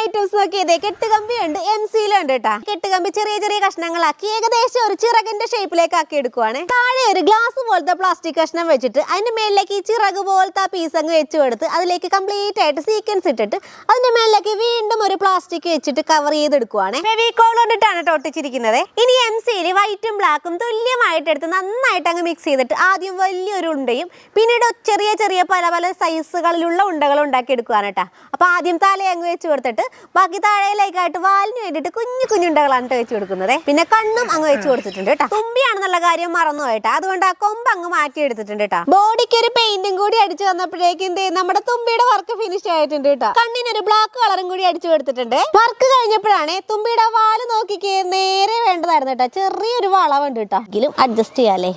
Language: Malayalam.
ഐറ്റംസ് നോക്കിയതേ കെട്ടുകമ്പി ഉണ്ട് എം സിയിലുണ്ട് കേട്ടാ കെട്ടുകമ്പി ചെറിയ ചെറിയ കഷ്ണങ്ങളാക്കി ഏകദേശം ഒരു ചിറകിന്റെ ഷേപ്പിലേക്ക് ആക്കി എടുക്കുവാണ്. താഴെ ഒരു ഗ്ലാസ് പോലത്തെ പ്ലാസ്റ്റിക് കഷ്ണം വെച്ചിട്ട് അതിന്റെ മേലിലേക്ക് ഈ ചിറക് പോലത്തെ പീസ് അങ്ങ് വെച്ച് കൊടുത്ത് അതിലേക്ക് കംപ്ലീറ്റ് ആയിട്ട് സീക്വൻസ് ഇട്ടിട്ട് അതിന്റെ മേലിലേക്ക് വീണ്ടും ഒരു പ്ലാസ്റ്റിക് വെച്ചിട്ട് കവർ ചെയ്തെടുക്കുവാണ്. ഫെവിക്കോൾ കൊണ്ടിട്ടാണ് കേട്ടോ ഒട്ടിച്ചിരിക്കുന്നത്. ഇനി എം സിയിൽ വൈറ്റും ബ്ലാക്കും തുല്യമായിട്ട് എടുത്ത് നന്നായിട്ട് അങ്ങ് മിക്സ് ചെയ്തിട്ട് ആദ്യം വലിയൊരു ഉണ്ടയും പിന്നീട് ചെറിയ ചെറിയ പല പല സൈസുകളിലുള്ള ഉണ്ടകൾ ഉണ്ടാക്കി എടുക്കുവാണ് കേട്ടോ അപ്പൊ ആദ്യം തല അങ്ങ് വെച്ച് കൊടുത്തിട്ട് ബാക്കി താഴേലേക്കായിട്ട് വാലിന് വേണ്ടിയിട്ട് കുഞ്ഞു കുഞ്ഞുണ്ടകളാണ് ട്ടോ വെച്ച് കൊടുക്കുന്നത്. പിന്നെ കണ്ണും അങ്ങ് വെച്ച് കൊടുത്തിട്ടുണ്ട് കേട്ടോ തുമ്പിയാണെന്നുള്ള കാര്യം മറന്നു പോയിട്ടാ. അതുകൊണ്ട് ആ കൊമ്പ് അങ്ങ് മാറ്റി എടുത്തിട്ടുണ്ട് കേട്ടോ ബോഡിക്ക് ഒരു പെയിന്റും കൂടി അടിച്ചു വന്നപ്പോഴേക്കും എന്ത് നമ്മുടെ തുമ്പിയുടെ വർക്ക് ഫിനിഷ് ആയിട്ടുണ്ട് കേട്ടോ കണ്ണിനൊരു ബ്ലാക്ക് കളറും കൂടി അടിച്ചു കൊടുത്തിട്ടുണ്ട്. വർക്ക് കഴിഞ്ഞപ്പോഴാണ് തുമ്പിയുടെ വാൽ നോക്കിക്കേ നേരെ വേണ്ടതായിരുന്നു കേട്ടോ ചെറിയൊരു വളവുണ്ട് കേട്ടോ എങ്കിലും അഡ്ജസ്റ്റ് ചെയ്യാല്ലേ